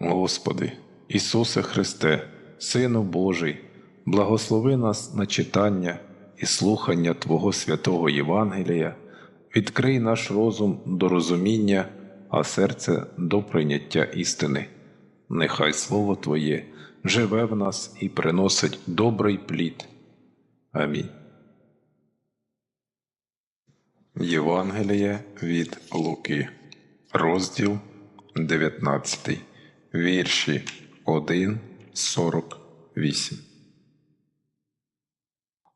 Господи, Ісусе Христе, Сину Божий, благослови нас на читання і слухання Твого святого Євангелія, відкрий наш розум до розуміння, а серце до прийняття істини. Нехай Слово Твоє живе в нас і приносить добрий плід. Амінь. Євангеліє від Луки, розділ 19, вірші 1, 48.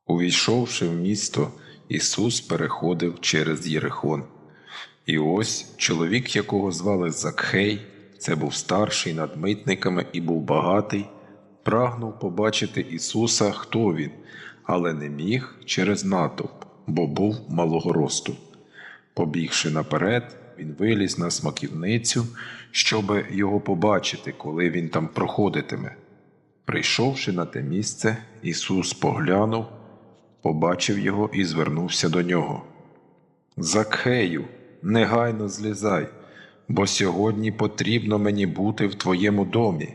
Увійшовши в місто, Ісус переходив через Єрихон. І ось чоловік, якого звали Закхей, це був старший над митниками і був багатий, прагнув побачити Ісуса, хто він, але не міг через натовп, бо був малого росту. Побігши наперед, він виліз на смоківницю, щоби його побачити, коли він там проходитиме. Прийшовши на те місце, Ісус поглянув, побачив його і звернувся до нього. Закхею, негайно злізай, бо сьогодні потрібно мені бути в твоєму домі.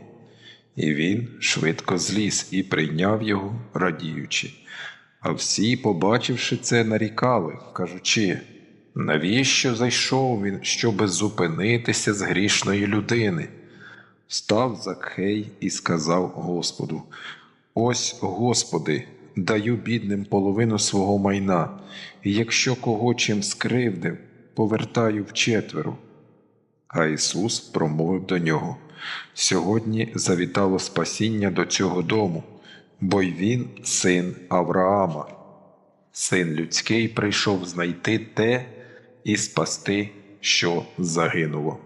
І він швидко зліз і прийняв його, радіючи. А всі, побачивши це, нарікали, кажучи, навіщо зайшов він, щоби зупинитися з грішної людини? Став Закхей і сказав Господу: Ось, Господи, даю бідним половину свого майна, і якщо кого чим скривдив, повертаю вчетверо. А Ісус промовив до нього: Сьогодні завітало спасіння до цього дому, бо й він син Авраама. Син людський прийшов знайти те і спасти, що загинуло.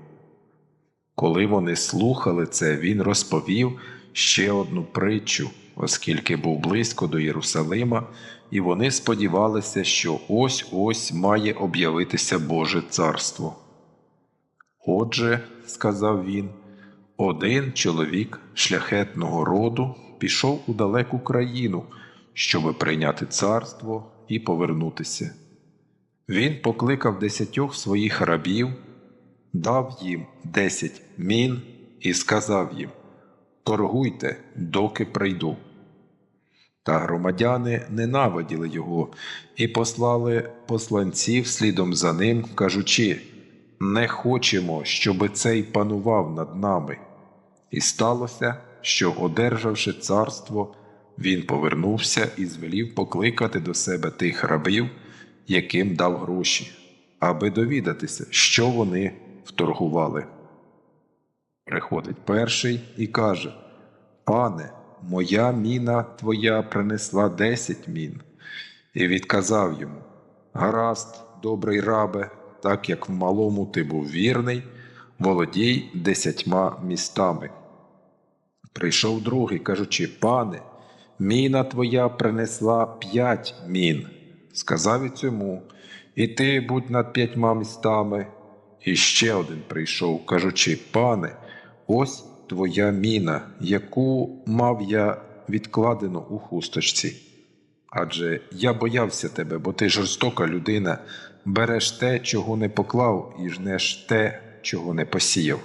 Коли вони слухали це, він розповів ще одну притчу, оскільки був близько до Єрусалима, і вони сподівалися, що ось ось має об'явитися Боже царство. Отже, сказав він, один чоловік шляхетного роду пішов у далеку країну, щоби прийняти царство і повернутися. Він покликав десятьох своїх рабів, дав їм десять мін і сказав їм Торгуйте, доки прийду. Та громадяни ненавиділи його і послали посланців слідом за ним, кажучи Не хочемо, щоби цей панував над нами. І сталося, що, одержавши царство, він повернувся і звелів покликати до себе тих рабів, яким дав гроші, аби довідатися, що вони вторгували. Приходить перший і каже: Пане, моя міна твоя принесла десять мін. І відказав йому: Гаразд, добрий рабе, так як в малому ти був вірний, володій десятьма містами. Прийшов другий, кажучи, пане, міна твоя принесла п'ять мін. Сказав і цьому, і ти будь над п'ятьма містами. І ще один прийшов, кажучи, пане, ось твоя міна, яку мав я відкладену у хусточці. Адже я боявся тебе, бо ти жорстока людина, береш те, чого не поклав, і жнеш те, чого не посіяв.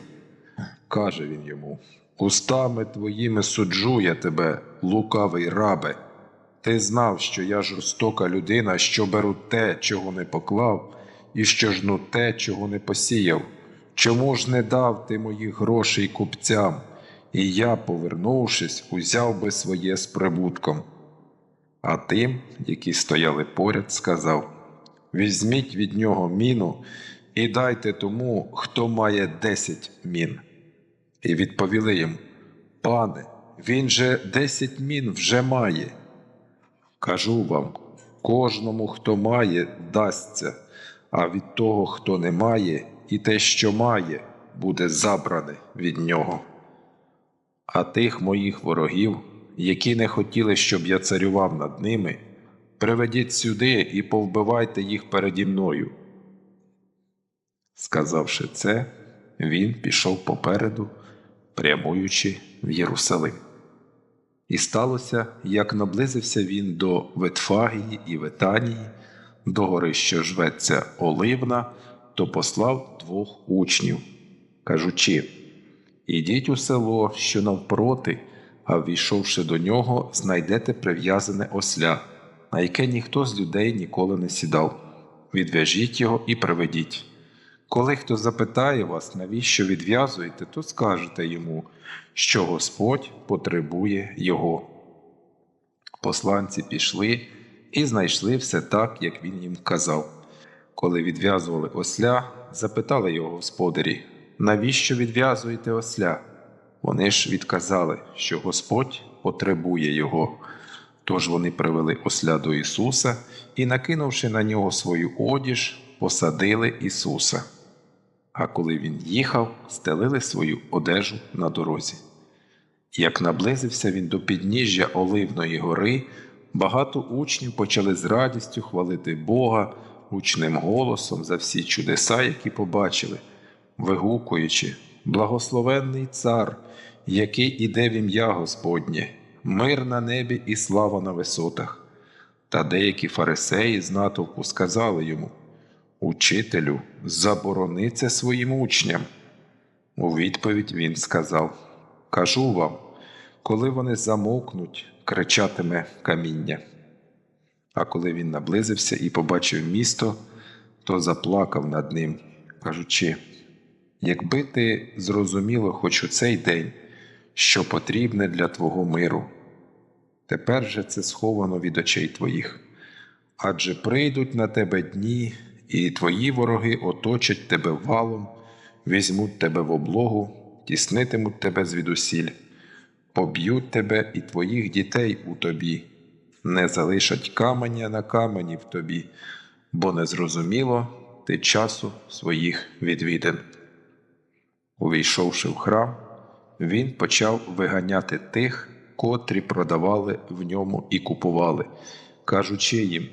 Каже він йому: Устами твоїми суджу я тебе, лукавий рабе. Ти знав, що я жорстока людина, що беру те, чого не поклав, і що жну те, чого не посіяв. Чому ж не дав ти моїх грошей купцям, і я, повернувшись, узяв би своє з прибутком. А тим, які стояли поряд, сказав Візьміть від нього міну і дайте тому, хто має десять мін. І відповіли їм Пане, він же десять мін вже має. Кажу вам, кожному, хто має, дасться, а від того, хто не має, і те, що має, буде забране від нього. А тих моїх ворогів, які не хотіли, щоб я царював над ними, приведіть сюди і повбивайте їх переді мною. Сказавши це, він пішов попереду, прямуючи в Єрусалим. І сталося, як наблизився він до Ветфагії і Ветанії, до гори, що жветься Оливна, то послав двох учнів, кажучи: Ідіть у село, що навпроти, а ввійшовши до нього, знайдете прив'язане осля, на яке ніхто з людей ніколи не сідав. Відв'яжіть його і приведіть. Коли хто запитає вас, навіщо відв'язуєте, то скажете йому, що Господь потребує його. Посланці пішли і знайшли все так, як він їм казав. Коли відв'язували осля, запитали його господарі, навіщо відв'язуєте осля? Вони ж відказали, що Господь потребує його. Тож вони привели осля до Ісуса і, накинувши на нього свою одіж, посадили Ісуса. А коли він їхав, стелили свою одежу на дорозі. Як наблизився він до підніжжя Оливної гори, багато учнів почали з радістю хвалити Бога гучним голосом за всі чудеса, які побачили, вигукуючи Благословенний цар, який іде в ім'я Господнє, мир на небі і слава на висотах. Та деякі фарисеї з натовпу сказали йому Учителю, заборони це своїм учням. У відповідь він сказав Кажу вам, коли вони замовкнуть, кричатиме каміння. А коли він наблизився і побачив місто, то заплакав над ним, кажучи: Якби ти зрозуміло хоч у цей день, що потрібне для твого миру, тепер же це сховано від очей твоїх, адже прийдуть на тебе дні, і твої вороги оточать тебе валом, візьмуть тебе в облогу, тіснитимуть тебе звідусіль, поб'ють тебе і твоїх дітей у тобі, не залишать каменя на камені в тобі, бо не зрозуміло ти часу своїх відвідин. Увійшовши в храм, він почав виганяти тих, котрі продавали в ньому і купували, кажучи їм: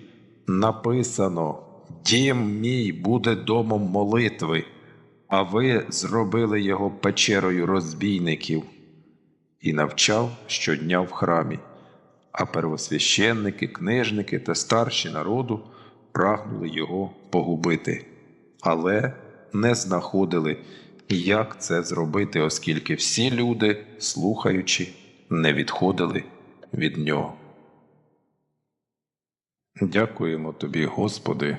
написано, дім мій буде домом молитви, а ви зробили його печерою розбійників, і навчав щодня в храмі. А первосвященники, книжники та старші народу прагнули його погубити, але не знаходили, як це зробити, оскільки всі люди, слухаючи, не відходили від нього. Дякуємо тобі, Господи,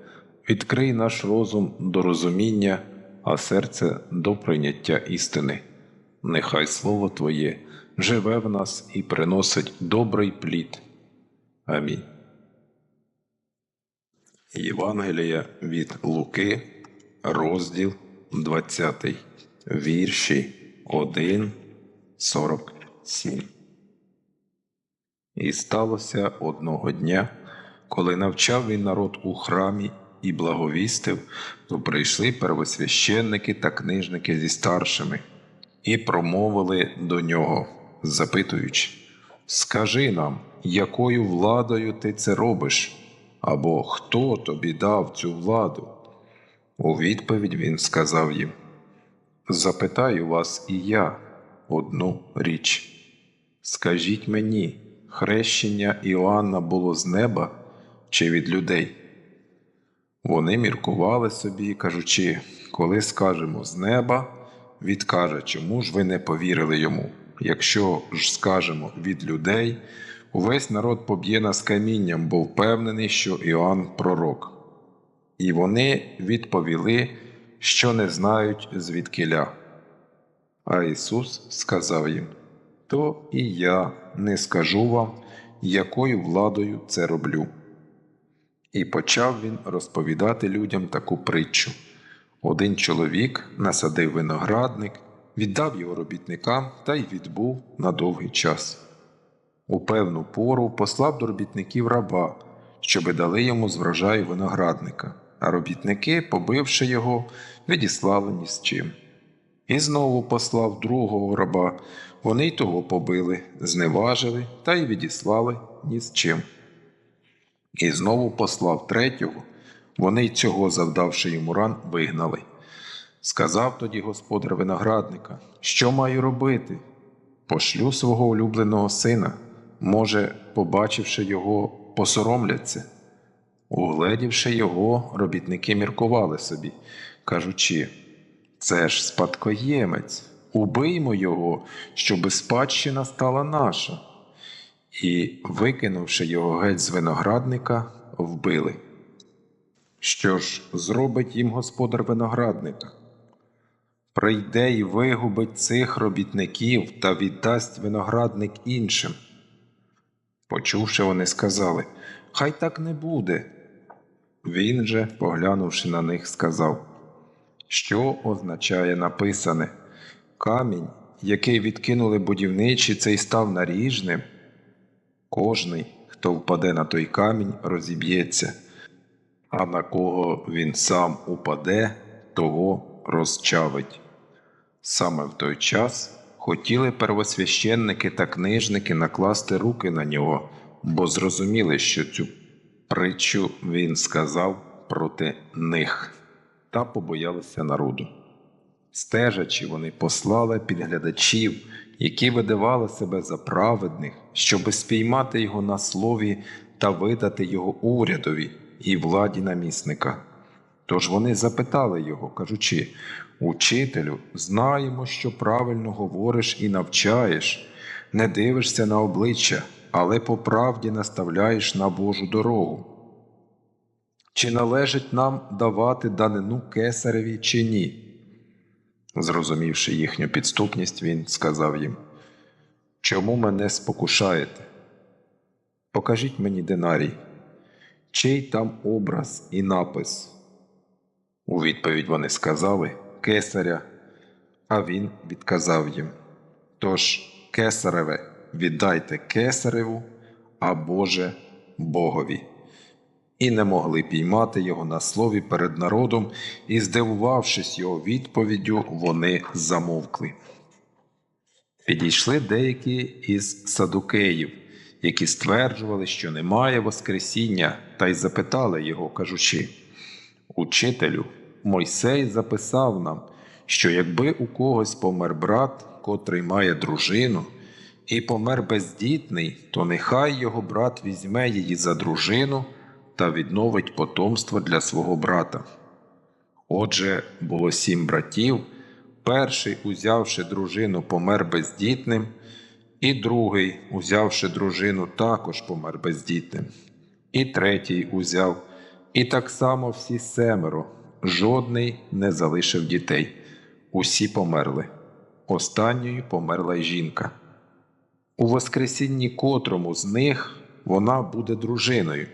відкрий наш розум до розуміння, а серце до прийняття істини. Нехай Слово Твоє живе в нас і приносить добрий плід. Амінь. Євангелія від Луки, розділ 20, вірші 1, 47. І сталося одного дня, коли навчав він народ у храмі і благовістив, то прийшли первосвященники та книжники зі старшими і промовили до нього, запитуючи Скажи нам, якою владою ти це робиш, або хто тобі дав цю владу? У відповідь він сказав їм Запитаю вас і я одну річ. Скажіть мені, хрещення Іоанна було з неба чи від людей? Вони міркували собі, кажучи, коли скажемо з неба, відкаже, чому ж ви не повірили йому. Якщо ж скажемо від людей, увесь народ поб'є нас камінням, бо впевнений, що Іоанн пророк. І вони відповіли, що не знають звідкиля. А Ісус сказав їм: То і я не скажу вам, якою владою це роблю. І почав він розповідати людям таку притчу. Один чоловік насадив виноградник, віддав його робітникам та й відбув на довгий час. У певну пору послав до робітників раба, щоби дали йому з врожаю виноградника, а робітники, побивши його, відіслали ні з чим. І знову послав другого раба. Вони й того побили, зневажили та й відіслали ні з чим. І знову послав третього. Вони й цього, завдавши йому ран, вигнали. Сказав тоді господар виноградника, що маю робити? Пошлю свого улюбленого сина. Може, побачивши його, посоромляться. Угледівши його, робітники міркували собі, кажучи, це ж спадкоємець, убиймо його, щоби спадщина стала наша. І, викинувши його геть з виноградника, вбили. Що ж зробить їм господар виноградника? Прийде і вигубить цих робітників та віддасть виноградник іншим. Почувши, вони сказали, хай так не буде. Він же, поглянувши на них, сказав, що означає написане камінь, який відкинули будівничі, цей став наріжним. Кожний, хто впаде на той камінь, розіб'ється, а на кого він сам упаде, того розчавить. Саме в той час хотіли первосвященники та книжники накласти руки на нього, бо зрозуміли, що цю притчу він сказав проти них, та побоялися народу. Стежачи, вони послали підглядачів, які видавали себе за праведних, щоби спіймати його на слові та видати його урядові і владі намісника. Тож вони запитали його, кажучи: Учителю, знаємо, що правильно говориш і навчаєш, не дивишся на обличчя, але по правді наставляєш на Божу дорогу. Чи належить нам давати данину кесареві, чи ні? Зрозумівши їхню підступність, він сказав їм: Чому мене спокушаєте? Покажіть мені динарій, чий там образ і напис. У відповідь вони сказали Кесаря, а він відказав їм: Тож, кесареве, віддайте кесареву, а Боже Богові. І не могли піймати його на слові перед народом, і, здивувавшись його відповіддю, вони замовкли. Підійшли деякі із садукеїв, які стверджували, що немає Воскресіння, та й запитали його, кажучи: Учителю, Мойсей записав нам, що якби у когось помер брат, котрий має дружину, і помер бездітний, то нехай його брат візьме її за дружину та відновить потомство для свого брата. Отже, було сім братів. Перший, узявши дружину, помер бездітним, і другий, узявши дружину, також помер бездітним, і третій узяв, і так само всі семеро, жодний не залишив дітей. Усі померли. Останньою померла й жінка. У Воскресінні котрому з них вона буде дружиною,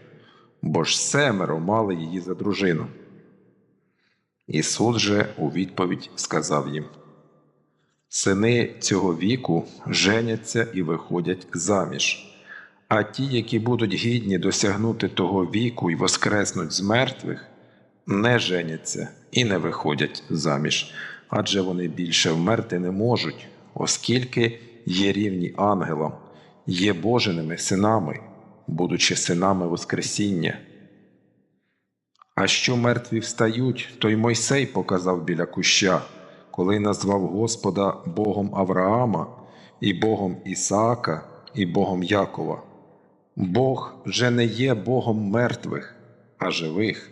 бо ж семеро мали її за дружину. Ісус же у відповідь сказав їм: Сини цього віку женяться і виходять заміж, а ті, які будуть гідні досягнути того віку і воскреснуть з мертвих, не женяться і не виходять заміж, адже вони більше вмерти не можуть, оскільки є рівні ангелам, є боженими синами, будучи синами Воскресіння. А що мертві встають, то й Мойсей показав біля куща, коли назвав Господа Богом Авраама, і Богом Ісаака, і Богом Якова. Бог же не є Богом мертвих, а живих,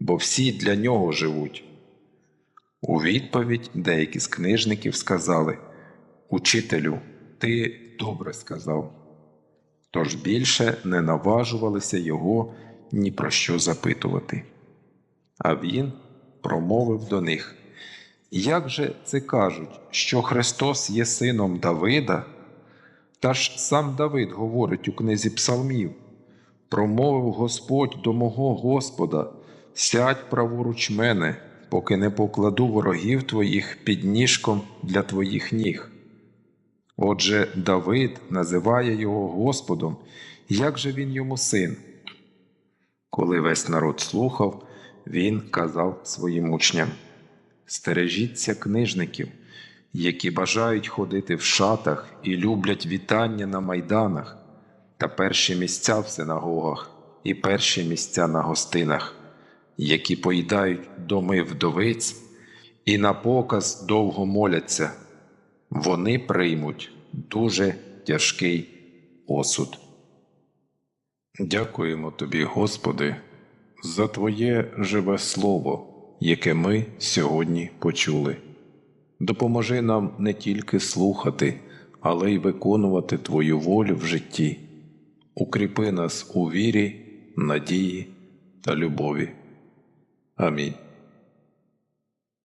бо всі для нього живуть. У відповідь деякі з книжників сказали Учителю, ти добре сказав. Тож більше не наважувалися його ні про що запитувати. А він промовив до них Як же це кажуть, що Христос є сином Давида? Та ж сам Давид говорить у книзі Псалмів промовив Господь до мого Господа, сядь праворуч мене, поки не покладу ворогів твоїх під ніжком для твоїх ніг. Отже, Давид називає його Господом, як же він йому син? Коли весь народ слухав, він казав своїм учням: Стережіться книжників, які бажають ходити в шатах і люблять вітання на майданах, та перші місця в синагогах і перші місця на гостинах, які поїдають доми вдовиць і на показ довго моляться, вони приймуть дуже тяжкий осуд. Дякуємо тобі, Господи, за Твоє живе Слово, яке ми сьогодні почули. Допоможи нам не тільки слухати, але й виконувати Твою волю в житті. Укріпи нас у вірі, надії та любові. Амінь.